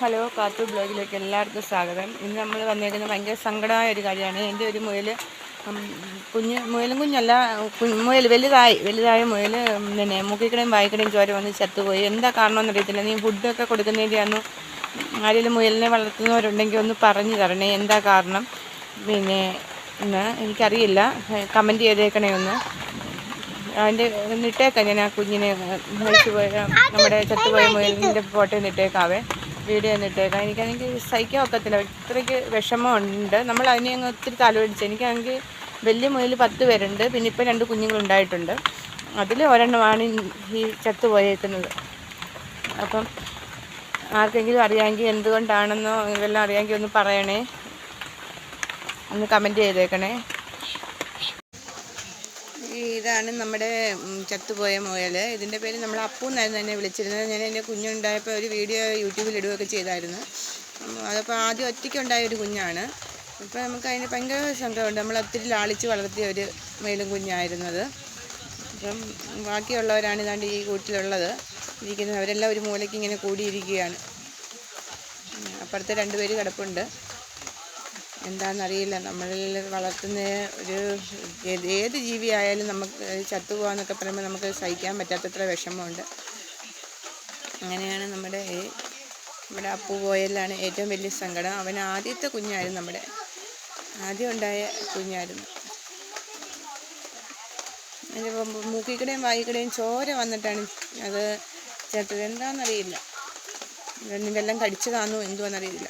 Hello കാത്തു ബ്ലോഗിലേക്ക് എല്ലാവർക്കും സ്വാഗതം. ഇന്ന് നമ്മൾ വന്നിരിക്കുന്നത് ഭയങ്കര സങ്കടമായ ഒരു കാര്യമാണ്. എന്റെ ഒരു മുയൽ കുഞ്ഞ് മുയലും കുഞ്ഞല്ല മുയൽ വലുതായി വലുതായ മുയൽ പിന്നെ മൂക്കിക്കടയും വായിക്കടയും ചോര വന്ന് ചത്തുപോയി. എന്താ കാരണമെന്ന് അറിയത്തില്ല. നീ ഫുഡൊക്കെ കൊടുക്കുന്നതിന്റെയാന്ന് ആരെങ്കിലും മുയലിനെ വളർത്തുന്നവരുണ്ടെങ്കിൽ ഒന്ന് പറഞ്ഞു തരണേ. എന്താ കാരണം? പിന്നെ ഇന്ന് എനിക്കറിയില്ല. കമന്റ് ചെയ്തേക്കണേ ഒന്ന്. അതിന്റെ നിട്ടേക്കാം ഞാൻ ആ കുഞ്ഞിനെ മരിച്ചു പോയ നമ്മുടെ ചത്തുപോയ മുയലിന്റെ ഫോട്ടോ നിട്ടേക്കാവേ വീഡിയോ നിട്ടേക്കാം എനിക്കാണെങ്കിൽ സഹിക്കാൻ ഒക്കത്തില്ല. ഇത്രയ്ക്ക് വിഷമമുണ്ട്. നമ്മൾ അതിനെ അങ്ങ് ഒത്തിരി തലവടിച്ച് എനിക്കാണെങ്കിൽ വലിയ മുതൽ പത്ത് പേരുണ്ട്. പിന്നെ ഇപ്പോൾ രണ്ട് കുഞ്ഞുങ്ങളുണ്ടായിട്ടുണ്ട്. അതിൽ ഒരെണ്ണമാണ് ഈ ചത്തുപോയേക്കുന്നത്. അപ്പം ആർക്കെങ്കിലും അറിയാമെങ്കിൽ എന്തുകൊണ്ടാണെന്നോ ഇതെല്ലാം അറിയാമെങ്കിൽ ഒന്ന് പറയണേ. ഒന്ന് കമന്റ് ചെയ്തേക്കണേ. ഇതാണ് നമ്മുടെ ചത്തുപോയ മുയൽ ഇതിന്റെ പേര് നമ്മൾ അപ്പു എന്നായിരുന്നു എന്നെ വിളിച്ചിരുന്നത്. ഞാൻ എന്റെ കുഞ്ഞുണ്ടായപ്പോൾ ഒരു വീഡിയോ യൂട്യൂബിൽ ഇടുകയൊക്കെ ചെയ്തായിരുന്നു. അതപ്പോൾ ആദ്യം ഒറ്റയ്ക്കുണ്ടായ ഒരു കുഞ്ഞാണ്. ഇപ്പോൾ നമുക്ക് അതിന് ഭയങ്കര സങ്കടമുണ്ട് നമ്മൾ ഒത്തിരി ലാളിച്ച് വളർത്തിയ ഒരു മുയലും കുഞ്ഞായിരുന്നത്. അപ്പം ബാക്കിയുള്ളവരാണ് ഇതാണ്ട് ഈ കൂട്ടിലുള്ളത്. ഇരിക്കുന്നത്. അവരെല്ലാം ഒരു മൂലയ്ക്ക് ഇങ്ങനെ കൂടിയിരിക്കുകയാണ്. അപ്പുറത്തെ രണ്ടുപേര് കിടപ്പുണ്ട്. എന്താണെന്നറിയില്ല. നമ്മളിൽ വളർത്തുന്ന ഒരു ഏത് ജീവിയായാലും നമുക്ക് ചത്തുപോകാന്നൊക്കെ പറയുമ്പോൾ നമുക്ക് സഹിക്കാൻ പറ്റാത്തത്ര വിഷമമുണ്ട്. അങ്ങനെയാണ് നമ്മുടെ ഈ നമ്മുടെ അപ്പു പോയലാണ് ഏറ്റവും വലിയ സങ്കടം. അവൻ ആദ്യത്തെ കുഞ്ഞായിരുന്നു നമ്മുടെ. ആദ്യം ഉണ്ടായ കുഞ്ഞായിരുന്നു. അതിന്റെ മൂക്കിക്കടയും വായിക്കടയും ചോര വന്നിട്ടാണ് അത് ചത്തത് എന്താണെന്നറിയില്ല വെള്ളം കടിച്ചതാണോ എന്തുവാന്നറിയില്ല